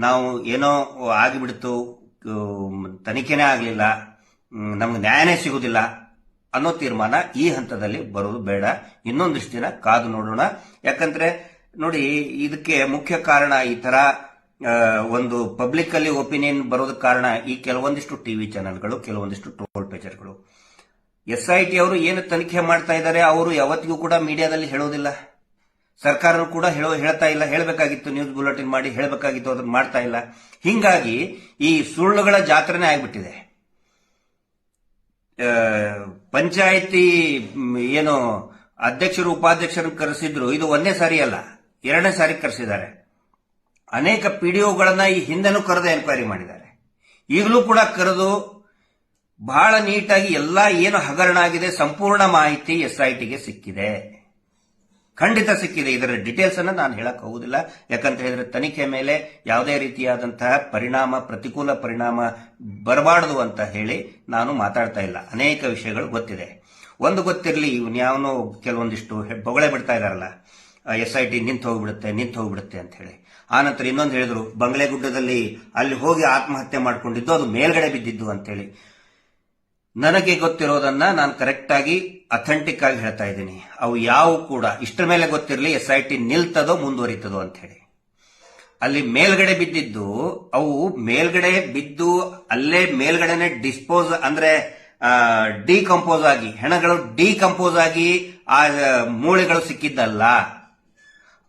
ನಾವು ಏನೋ ಆಗಿಬಿಡ್ತು ತನಿಖೆನೇ ಆಗಲಿಲ್ಲ ನಮ್ಗೆ ನ್ಯಾಯನೇ ಸಿಗುದಿಲ್ಲ ಅನ್ನೋ ತೀರ್ಮಾನ ಈ ಹಂತದಲ್ಲಿ ಬರೋದು ಬೇಡ. ಇನ್ನೊಂದಿಷ್ಟು ದಿನ ಕಾದು ನೋಡೋಣ. ಯಾಕಂದ್ರೆ ನೋಡಿ, ಇದಕ್ಕೆ ಮುಖ್ಯ ಕಾರಣ ಈ ತರ ಒಂದು ಪಬ್ಲಿಕ್ ಅಲ್ಲಿ ಒಪಿನಿಯನ್ ಬರೋದಕ್ಕೆ ಕಾರಣ ಈ ಕೆಲವೊಂದಿಷ್ಟು ಟಿವಿ ಚಾನೆಲ್ಗಳು, ಕೆಲವೊಂದಿಷ್ಟು ಟೋಲ್ ಪೇಜರ್ಗಳು ಎಸ್ ಐ ಟಿ ಅವರು ಏನು ತನಿಖೆ ಮಾಡ್ತಾ ಇದ್ದಾರೆ, ಅವರು ಯಾವತ್ತಿಗೂ ಕೂಡ ಮೀಡಿಯಾದಲ್ಲಿ ಹೇಳೋದಿಲ್ಲ. ಸರ್ಕಾರ ಕೂಡ ಹೇಳೋ ಹೇಳ್ತಾ ಇಲ್ಲ. ಹೇಳಬೇಕಾಗಿತ್ತು, ನ್ಯೂಸ್ ಬುಲೆಟಿನ್ ಮಾಡಿ ಹೇಳಬೇಕಾಗಿತ್ತು, ಅದನ್ನ ಮಾಡ್ತಾ ಇಲ್ಲ. ಹಿಂಗಾಗಿ ಈ ಸುಳ್ಳುಗಳ ಜಾತ್ರೆನೇ ಆಗಿಬಿಟ್ಟಿದೆ. ಪಂಚಾಯಿತಿ ಏನು ಅಧ್ಯಕ್ಷರು ಉಪಾಧ್ಯಕ್ಷರು ಕರೆಸಿದ್ರು. ಇದು ಒಂದೇ ಸಾರಿ ಅಲ್ಲ, ಎರಡನೇ ಸಾರಿ ಕರೆಸಿದ್ದಾರೆ. ಅನೇಕ ಪಿಡಿಒಗಳನ್ನ ಈ ಹಿಂದೆನೂ ಕರೆದು ಎನ್ಕ್ವೈರಿ ಮಾಡಿದ್ದಾರೆ. ಈಗಲೂ ಕೂಡ ಕರೆದು ಬಹಳ ನೀಟಾಗಿ ಎಲ್ಲ ಏನು ಹಗರಣ ಆಗಿದೆ ಸಂಪೂರ್ಣ ಮಾಹಿತಿ ಎಸ್ ಐ ಟಿಗೆ ಸಿಕ್ಕಿದೆ. ಖಂಡಿತ ಸಿಕ್ಕಿದೆ. ಇದರ ಡೀಟೇಲ್ಸ್ ಅನ್ನು ನಾನು ಹೇಳಕ್ ಹೋಗುದಿಲ್ಲ. ಯಾಕಂತ ಹೇಳಿದ್ರೆ ತನಿಖೆ ಮೇಲೆ ಯಾವುದೇ ರೀತಿಯಾದಂತಹ ಪರಿಣಾಮ, ಪ್ರತಿಕೂಲ ಪರಿಣಾಮ ಬರಬಾರದು ಅಂತ ಹೇಳಿ ನಾನು ಮಾತಾಡ್ತಾ ಇಲ್ಲ. ಅನೇಕ ವಿಷಯಗಳು ಗೊತ್ತಿದೆ. ಒಂದು ಗೊತ್ತಿರಲಿ ಯಾವನೋ ಕೆಲವೊಂದಿಷ್ಟು ಬೊಗಳೆ ಬಿಡ್ತಾ ಇದಾರಲ್ಲ. ಎಸ್ ಐ ಟಿ ನಿಂತು ಹೋಗ್ಬಿಡುತ್ತೆ ನಿಂತು ಹೋಗ್ಬಿಡುತ್ತೆ ಅಂತ ಹೇಳಿ. ಆನಂತರ ಇನ್ನೊಂದು ಹೇಳಿದ್ರು, ಬಂಗ್ಲೆಗುಡ್ಡದಲ್ಲಿ ಅಲ್ಲಿ ಹೋಗಿ ಆತ್ಮಹತ್ಯೆ ಮಾಡ್ಕೊಂಡಿದ್ದು, ಅದು ಮೇಲ್ಗಡೆ ಬಿದ್ದಿದ್ದು ಅಂತೇಳಿ ನನಗೆ ಗೊತ್ತಿರೋದನ್ನ ನಾನು ಕರೆಕ್ಟ್ ಆಗಿ ಅಥೆಂಟಿಕ್ ಆಗಿ ಹೇಳ್ತಾ ಇದ್ದೀನಿ. ಅವು ಯಾವ ಕೂಡ ಇಷ್ಟರ ಮೇಲೆ ಗೊತ್ತಿರಲಿ ಎಸ್ ಐ ಟಿ ನಿಲ್ತದೋ ಮುಂದುವರಿತದೋ ಅಂತ ಹೇಳಿ. ಅಲ್ಲಿ ಮೇಲ್ಗಡೆ ಬಿದ್ದಿದ್ದು, ಅವು ಮೇಲ್ಗಡೆ ಬಿದ್ದು, ಅಲ್ಲೇ ಮೇಲ್ಗಡೆನೆ ಡಿಸ್ಪೋಸ್ ಅಂದ್ರೆ ಡಿಕಂಪೋಸ್ ಆಗಿ, ಹೆಣಗಳು ಡಿಕಂಪೋಸ್ ಆಗಿ, ಆ, ಮೂಳೆಗಳು ಸಿಕ್ಕಿದ್ದಲ್ಲ.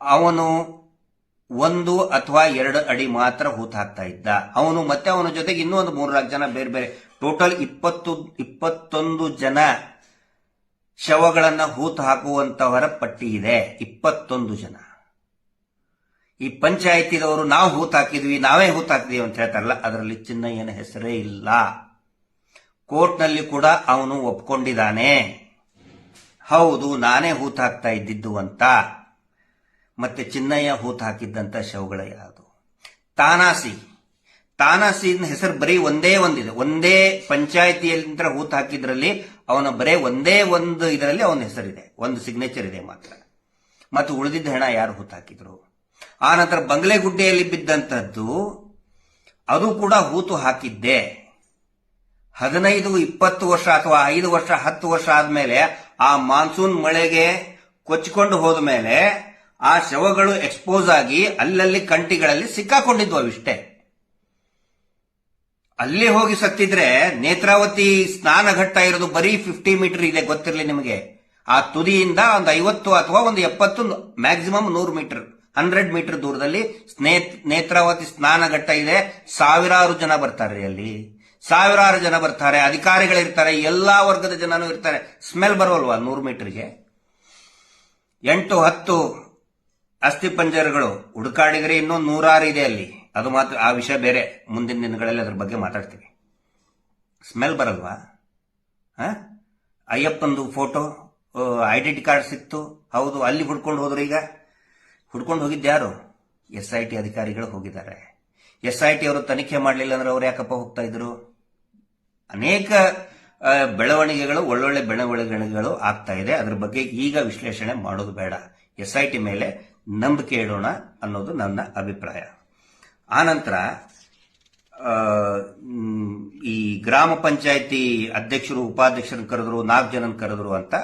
ಅವನು ಒಂದು ಅಥವಾ ಎರಡು ಅಡಿ ಮಾತ್ರ ಹೂತ್ ಹಾಕ್ತಾ ಇದ್ದ. ಅವನು ಮತ್ತೆ ಅವನ ಜೊತೆಗೆ ಇನ್ನೂ ಒಂದು ಮೂರ್ನಾಲ್ಕು ಜನ ಬೇರೆ ಬೇರೆ ಟೋಟಲ್ ಇಪ್ಪತ್ತು, ಇಪ್ಪತ್ತೊಂದು ಜನ ಶವಗಳನ್ನು ಹೂತು ಹಾಕುವಂತವರ ಪಟ್ಟಿ ಇದೆ. ಇಪ್ಪತ್ತೊಂದು ಜನ. ಈ ಪಂಚಾಯತಿದವರು ನಾವು ಹೂತ್ ಹಾಕಿದ್ವಿ, ನಾವೇ ಹೂತ್ ಹಾಕಿದೀವಿ ಅಂತ ಹೇಳ್ತಾರಲ್ಲ, ಅದರಲ್ಲಿ ಚಿನ್ನಯ್ಯನ ಹೆಸರೇ ಇಲ್ಲ. ಕೋರ್ಟ್ನಲ್ಲಿ ಕೂಡ ಅವನು ಒಪ್ಕೊಂಡಿದ್ದಾನೆ. ಹೌದು, ನಾನೇ ಹೂತು ಹಾಕ್ತಾ ಇದ್ದಿದ್ದು ಅಂತ. ಮತ್ತೆ ಚಿನ್ನಯ್ಯ ಹೂತ್ ಹಾಕಿದ್ದಂತ ಶವಗಳ ಯಾವುದು? ತಾನಾಸಿ. ತಾನಾಸಿನ ಹೆಸರು ಬರೀ ಒಂದೇ ಒಂದಿದೆ. ಒಂದೇ ಪಂಚಾಯತಿಯಲ್ಲಿಂದ ಹೂತ್ ಹಾಕಿದ್ರಲ್ಲಿ ಅವನ ಬರೇ ಒಂದೇ ಒಂದು ಇದರಲ್ಲಿ ಅವನ ಹೆಸರಿದೆ. ಒಂದು ಸಿಗ್ನೇಚರ್ ಇದೆ ಮಾತ್ರ. ಮತ್ತು ಉಳಿದಿದ್ದ ಹಣ ಯಾರು ಹೂತ್ ಹಾಕಿದ್ರು? ಆ ನಂತರ ಬಂಗ್ಲೆಗುಡ್ಡೆಯಲ್ಲಿ ಬಿದ್ದಂಥದ್ದು ಅದು ಕೂಡ ಹೂತು ಹಾಕಿದ್ದೆ. ಹದಿನೈದು, ಇಪ್ಪತ್ತು ವರ್ಷ ಅಥವಾ ಐದು ವರ್ಷ, ಹತ್ತು ವರ್ಷ ಆದ್ಮೇಲೆ ಆ ಮಾನ್ಸೂನ್ ಮಳೆಗೆ ಕೊಚ್ಚಿಕೊಂಡು ಹೋದ ಮೇಲೆ ಆ ಶವಗಳು ಎಕ್ಸ್ಪೋಸ್ ಆಗಿ ಅಲ್ಲಲ್ಲಿ ಕಂಟಿಗಳಲ್ಲಿ ಸಿಕ್ಕಾಕೊಂಡಿದ್ವು ಅವಿಷ್ಟೇ. ಅಲ್ಲಿ ಹೋಗಿ ಸತ್ತಿದ್ರೆ ನೇತ್ರಾವತಿ ಸ್ನಾನ ಘಟ್ಟ ಇರೋದು ಬರೀ ಫಿಫ್ಟಿ ಮೀಟರ್ ಇದೆ ಗೊತ್ತಿರಲಿ ನಿಮಗೆ. ಆ ತುದಿಯಿಂದ ಒಂದು ಐವತ್ತು ಅಥವಾ ಒಂದು ಎಪ್ಪತ್ತು ಮ್ಯಾಕ್ಸಿಮಮ್ ನೂರು ಮೀಟರ್ ಹಂಡ್ರೆಡ್ ಮೀಟರ್ ದೂರದಲ್ಲಿ ನೇತ್ರಾವತಿ ಸ್ನಾನ ಘಟ್ಟ ಇದೆ. ಸಾವಿರಾರು ಜನ ಬರ್ತಾರೆ ಅಲ್ಲಿ. ಸಾವಿರಾರು ಜನ ಬರ್ತಾರೆ, ಅಧಿಕಾರಿಗಳಿರ್ತಾರೆ, ಎಲ್ಲಾ ವರ್ಗದ ಜನನೂ ಇರ್ತಾರೆ. ಸ್ಮೆಲ್ ಬರೋಲ್ವಾ ನೂರು ಮೀಟರ್ಗೆ ಎಂಟು, ಹತ್ತು ಅಸ್ಥಿ ಪಂಜರಗಳು, ಹುಡುಕಾಡಿದ್ರೆ ಇನ್ನೂ ನೂರಾರು ಇದೆ ಅಲ್ಲಿ. ಅದು ಮಾತ್ರ, ಆ ವಿಷಯ ಬೇರೆ. ಮುಂದಿನ ದಿನಗಳಲ್ಲಿ ಅದ್ರ ಬಗ್ಗೆ ಮಾತಾಡ್ತೀವಿ ಸ್ಮೆಲ್ ಬರಲ್ವಾ? ಹಾಂ? ಅಯ್ಯಪ್ಪಂದು ಫೋಟೋ ಐಡೆಂಟಿ ಕಾರ್ಡ್ ಸಿಕ್ತು. ಹೌದು, ಅಲ್ಲಿ ಹುಡ್ಕೊಂಡು ಹೋದ್ರು ಈಗ. ಹುಡ್ಕೊಂಡು ಹೋಗಿದ್ದು ಯಾರು? ಎಸ್ ಐ ಟಿ ಅಧಿಕಾರಿಗಳು ಹೋಗಿದ್ದಾರೆ. ಎಸ್ ಐ ಟಿ ಅವರು ತನಿಖೆ ಮಾಡಲಿಲ್ಲ ಅಂದ್ರೆ ಅವ್ರು ಯಾಕಪ್ಪ ಹೋಗ್ತಾ ಇದ್ರು? ಅನೇಕ ಬೆಳವಣಿಗೆಗಳು, ಒಳ್ಳೊಳ್ಳೆ ಬೆಳವಣಿಗೆಗಳು ಆಗ್ತಾ ಇದೆ. ಅದ್ರ ಬಗ್ಗೆ ಈಗ ವಿಶ್ಲೇಷಣೆ ಮಾಡೋದು ಬೇಡ. ಎಸ್ ಐ ಟಿ ಮೇಲೆ ನಂಬಿಕೆ ಇಡೋಣ ಅನ್ನೋದು ನನ್ನ ಅಭಿಪ್ರಾಯ. ಆನಂತರ ಈ ಗ್ರಾಮ ಪಂಚಾಯತಿ ಅಧ್ಯಕ್ಷರು, ಉಪಾಧ್ಯಕ್ಷರನ್ನು ಕರೆದ್ರು, ನಾಲ್ಕು ಜನನ ಕರೆದ್ರು ಅಂತ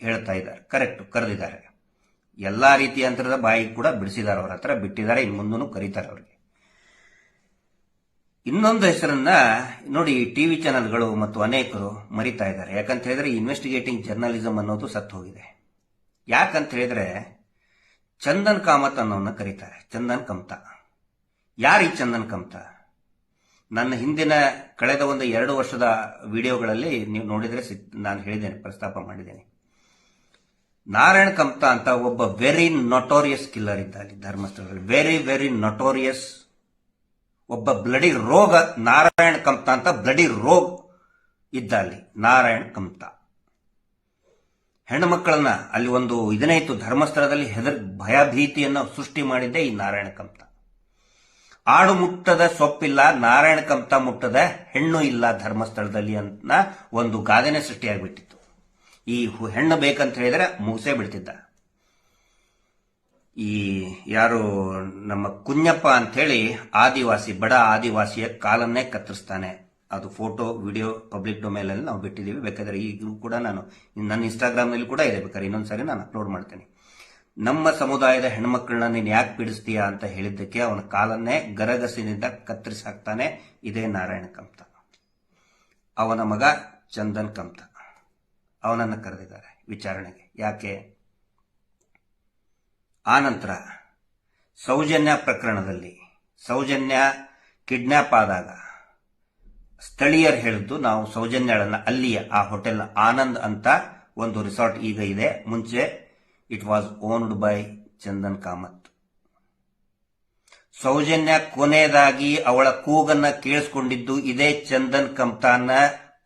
ಹೇಳ್ತಾ ಇದ್ದಾರೆ. ಕರೆಕ್ಟ್ ಕರೆದಿದ್ದಾರೆ. ಎಲ್ಲ ರೀತಿಯ ಅಂತರದ ಬಾಯಿ ಕೂಡ ಬಿಡಿಸಿದ್ದಾರೆ. ಅವರ ಹತ್ರ ಬಿಟ್ಟಿದ್ದಾರೆ, ಇನ್ನು ಮುಂದೂ ಕರೀತಾರೆ ಅವ್ರಿಗೆ. ಇನ್ನೊಂದು ಹೆಸರನ್ನ ನೋಡಿ ಟಿವಿ ಚಾನೆಲ್ಗಳು ಮತ್ತು ಅನೇಕರು ಮರಿತಾ ಇದ್ದಾರೆ. ಯಾಕಂತ ಹೇಳಿದ್ರೆ ಇನ್ವೆಸ್ಟಿಗೇಟಿಂಗ್ ಜರ್ನಲಿಸಂ ಅನ್ನೋದು ಸತ್ತು ಹೋಗಿದೆ. ಯಾಕಂತ ಹೇಳಿದ್ರೆ, ಚಂದನ್ ಕಾಮತ್ ಅನ್ನೋನ್ನ ಕರೀತಾರೆ. ಚಂದನ್ ಕಮ್ತಾ. ಯಾರು ಈ ಚಂದನ್ ಕಂತ? ನನ್ನ ಹಿಂದಿನ ಕಳೆದ ಒಂದು ಎರಡು ವರ್ಷದ ವಿಡಿಯೋಗಳಲ್ಲಿ ನೀವು ನೋಡಿದ್ರೆ ನಾನು ಹೇಳಿದ್ದೇನೆ, ಪ್ರಸ್ತಾಪ ಮಾಡಿದ್ದೇನೆ. ನಾರಾಯಣ ಕಮ್ತ ಅಂತ ಒಬ್ಬ ವೆರಿ ನೊಟೋರಿಯಸ್ ಕಿಲ್ಲರ್ ಇದ್ದ ಅಲ್ಲಿ ಧರ್ಮಸ್ಥಳದಲ್ಲಿ. ವೆರಿ ವೆರಿ ನೊಟೋರಿಯಸ್ ಒಬ್ಬ ಬ್ಲಡಿ ರೋಗ ನಾರಾಯಣ್ ಕಮತ ಅಂತ ಬ್ಲಡಿ ರೋಗ್ ಇದ್ದ ಅಲ್ಲಿ ನಾರಾಯಣ್ ಕಂತ. ಹೆಣ್ಣು ಮಕ್ಕಳನ್ನ ಅಲ್ಲಿ ಒಂದು ಇದನ್ನೇ ಇತ್ತು, ಧರ್ಮಸ್ಥಳದಲ್ಲಿ ಹೆದರ್ ಭಯಭೀತಿಯನ್ನು ಸೃಷ್ಟಿ ಮಾಡಿದ್ದೆ ಈ ನಾರಾಯಣ ಕಮ್ತ ಆಡು ಮುಟ್ಟದ ಸೊಪ್ಪಿಲ್ಲ, ನಾರಾಯಣ ಕಂತ ಮುಟ್ಟದ ಹೆಣ್ಣು ಇಲ್ಲ ಧರ್ಮಸ್ಥಳದಲ್ಲಿ ಅಂತ ಒಂದು ಗಾದೆನೆ ಸೃಷ್ಟಿಯಾಗಿಬಿಟ್ಟಿತ್ತು. ಈ ಹೆಣ್ಣು ಬೇಕಂತ ಹೇಳಿದ್ರೆ ಮುಗಿಸೇ ಬಿಡ್ತಿದ್ದ ಈ ಯಾರು ನಮ್ಮ ಕುഞ്ഞಪ್ಪ ಅಂತ ಹೇಳಿ ಆದಿವಾಸಿ, ಬಡ ಆದಿವಾಸಿಯ ಕಾಲನ್ನೇ ಕತ್ತರಿಸ್ತಾನೆ. ಅದು ಫೋಟೋ, ವಿಡಿಯೋ, ಪಬ್ಲಿಕ್ ಡೊಮೇಲಲ್ಲಿ ನಾವು ಬಿಟ್ಟಿದ್ದೀವಿ. ಬೇಕಾದ್ರೆ ಈಗಲೂ ಕೂಡ ನಾನು ನನ್ನ ಇನ್ಸ್ಟಾಗ್ರಾಮ್ನಲ್ಲಿ ಕೂಡ ಇದೆ. ಬೇಕಾದ್ರೆ ಇನ್ನೊಂದ್ಸರಿ ನಾನು ಅಪ್ಲೋಡ್ ಮಾಡ್ತೇನೆ. ನಮ್ಮ ಸಮುದಾಯದ ಹೆಣ್ಮಕ್ಳನ್ನ ನೀನ್ ಯಾಕೆ ಪೀಡಿಸ್ತೀಯಾ ಅಂತ ಹೇಳಿದ್ದಕ್ಕೆ ಅವನ ಕಾಲನ್ನೇ ಗರಗಸಿನಿಂದ ಕತ್ತರಿಸಿ ಹಾಕ್ತಾನೆ ಇದೇ ನಾರಾಯಣ ಕಮ್ತ ಅವನ ಮಗ ಚಂದನ್ ಕಮ್ತ ಅವನನ್ನ ಕರೆದಿದ್ದಾರೆ ವಿಚಾರಣೆಗೆ. ಯಾಕೆ? ಆನಂತರ ಸೌಜನ್ಯ ಪ್ರಕರಣದಲ್ಲಿ, ಸೌಜನ್ಯ ಕಿಡ್ನ್ಯಾಪ್ ಆದಾಗ ಸ್ಥಳೀಯರು ಹೇಳಿದ್ದು, ನಾವು ಸೌಜನ್ಯಳನ್ನ ಅಲ್ಲಿಯ ಆ ಹೋಟೆಲ್ ಆನಂದ್ ಅಂತ ಒಂದು ರಿಸಾರ್ಟ್ ಈಗ ಇದೆ. ಮುಂಚೆ it was owned by Chandan Kamath Sowjanya ಕೊನೆಯದಾಗಿ ಅವಳ ಕೂಗನ್ನ ಕೇಳಿಸಿಕೊಂಡಿದ್ದು ಇದೇ ಚಂದನ್ ಕಮ್ತಾನ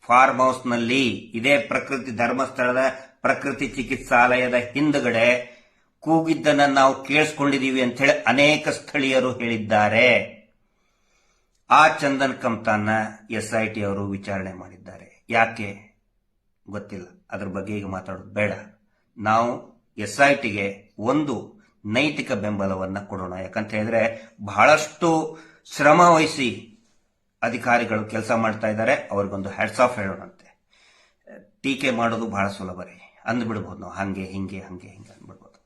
ಫಾರ್ಮ್ ಹೌಸ್ನಲ್ಲಿ. ಇದೇ ಪ್ರಕೃತಿ ಧರ್ಮಸ್ಥಳದ ಪ್ರಕೃತಿ ಚಿಕಿತ್ಸಾಲಯದ ಹಿಂದುಗಡೆ ಕೂಗಿದ್ದನ್ನ ನಾವು ಕೇಳಿಸ್ಕೊಂಡಿದೀವಿ ಅಂತ ಹೇಳಿ ಅನೇಕ ಸ್ಥಳೀಯರು ಹೇಳಿದ್ದಾರೆ. ಆ ಚಂದನ್ ಕಮ್ತಾನ ಎಸ್ ಐ ಟಿ ಅವರು ವಿಚಾರಣೆ ಮಾಡಿದ್ದಾರೆ. ಯಾಕೆ? ಗೊತ್ತಿಲ್ಲ. ಅದ್ರ ಬಗ್ಗೆ ಈಗ ಮಾತಾಡೋದು ಬೇಡ. ನಾವು ಎಸ್ ಐ ಟಿಗೆ ಒಂದು ನೈತಿಕ ಬೆಂಬಲವನ್ನ ಕೊಡೋಣ. ಯಾಕಂತ ಹೇಳಿದ್ರೆ ಬಹಳಷ್ಟು ಶ್ರಮ ವಹಿಸಿ ಅಧಿಕಾರಿಗಳು ಕೆಲಸ ಮಾಡ್ತಾ ಇದ್ದಾರೆ. ಅವ್ರಿಗೊಂದು ಹ್ಯಾಟ್ಸ್ ಆಫ್ ಹೇಳೋಣಂತೆ. ಟೀಕೆ ಮಾಡೋದು ಬಹಳ ಸುಲಭ ರೀ. ಅಂದ್ಬಿಡ್ಬೋದು ನಾವು. ಹಂಗೆ, ಹಿಂಗೆ ಹಂಗೆ, ಹಿಂಗೆ ಅಂದ್ಬಿಡ್ಬೋದು.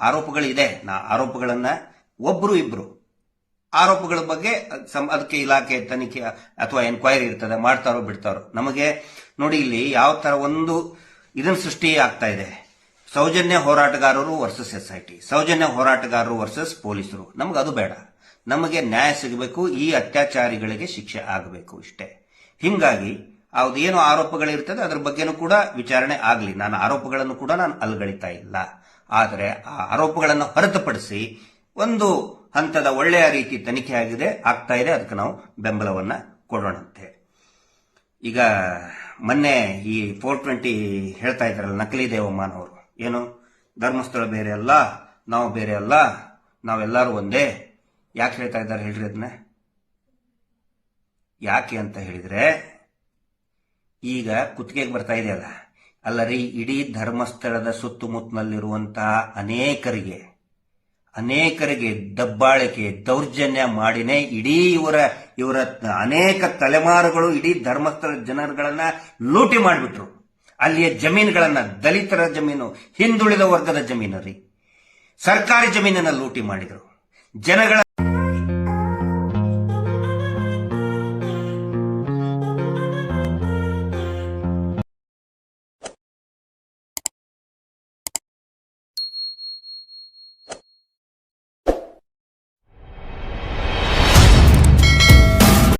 ಆರೋಪಗಳಿದೆ ನಾ ಆರೋಪಗಳನ್ನ ಒಬ್ರು ಇಬ್ರು ಆರೋಪಗಳ ಬಗ್ಗೆ ಅದಕ್ಕೆ ಇಲಾಖೆ ತನಿಖೆ ಅಥವಾ ಎನ್ಕ್ವೈರಿ ಇರ್ತದೆ. ಮಾಡ್ತಾರೋ ಬಿಡ್ತಾರೋ. ನಮಗೆ ನೋಡಿ ಇಲ್ಲಿ ಯಾವ ತರ ಒಂದು ಇದನ್ನ ಸೃಷ್ಟಿ ಆಗ್ತಾ ಇದೆ. ಸೌಜನ್ಯ ಹೋರಾಟಗಾರರು versus S I T Sowjanya ಹೋರಾಟಗಾರರು ವರ್ಸಸ್ ಪೊಲೀಸರು. ನಮ್ಗೆ ಅದು ಬೇಡ. ನಮಗೆ ನ್ಯಾಯ ಸಿಗಬೇಕು, ಈ ಅತ್ಯಾಚಾರಿಗಳಿಗೆ ಶಿಕ್ಷೆ ಆಗಬೇಕು ಇಷ್ಟೇ. ಹಿಂಗಾಗಿ ಅದೇನು ಆರೋಪಗಳಿರ್ತದೆ, ಅದ್ರ ಬಗ್ಗೆನೂ ಕೂಡ ವಿಚಾರಣೆ ಆಗಲಿ. ನಾನು ಆರೋಪಗಳನ್ನು ಕೂಡ ನಾನು ಅಲ್ಗಳಿತಾ ಇಲ್ಲ. ಆದರೆ, ಆ ಆರೋಪಗಳನ್ನು ಹೊರತುಪಡಿಸಿ ಒಂದು ಹಂತದ ಒಳ್ಳೆಯ ರೀತಿ ತನಿಖೆ ಆಗಿದೆ, ಆಗ್ತಾ ಇದೆ, ಅದಕ್ಕೆ ನಾವು ಬೆಂಬಲವನ್ನ ಕೊಡೋಣಂತೆ. ಈಗ, ಮೊನ್ನೆ ಈ ಫೋರ್ ಟ್ವೆಂಟಿ ಹೇಳ್ತಾ ಇದ್ದಾರಲ್ಲ ನಕಲಿ ದೇವಮಾನವರು. ಏನು? ಧರ್ಮಸ್ಥಳ ಬೇರೆ ಅಲ್ಲ, ನಾವು ಬೇರೆ ಅಲ್ಲ, ನಾವೆಲ್ಲರೂ ಒಂದೇ. ಯಾಕೆ ಹೇಳ್ತಾ ಇದ್ದಾರೆ ಹೇಳ್ರಿ ಅದನ್ನ ಯಾಕೆ ಅಂತ ಹೇಳಿದ್ರೆ, ಈಗ ಕುತ್ತಿಗೆಗೆ ಬರ್ತಾ ಇದೆಯಲ್ಲ ಅಲ್ಲ ರೀ ಇಡೀ ಧರ್ಮಸ್ಥಳದ ಸುತ್ತಮುತ್ತಲಿರುವಂತಹ ಅನೇಕರಿಗೆ ಅನೇಕರಿಗೆ ದಬ್ಬಾಳಿಕೆ, ದೌರ್ಜನ್ಯ ಮಾಡಿನೇ ಇಡೀ ಇವರ ಇವರ ಅನೇಕ ತಲೆಮಾರುಗಳು ಇಡೀ ಧರ್ಮಸ್ಥಳ ಜನರುಗಳನ್ನ ಲೂಟಿ ಮಾಡಿಬಿಟ್ರು. ಅಲ್ಲಿಯ ಜಮೀನುಗಳನ್ನ ದಲಿತರ ಜಮೀನು ಹಿಂದುಳಿದ ವರ್ಗದ ಜಮೀನು ಸರ್ಕಾರಿ ಜಮೀನನ್ನ ಲೂಟಿ ಮಾಡಿದರು. ಜನಗಳ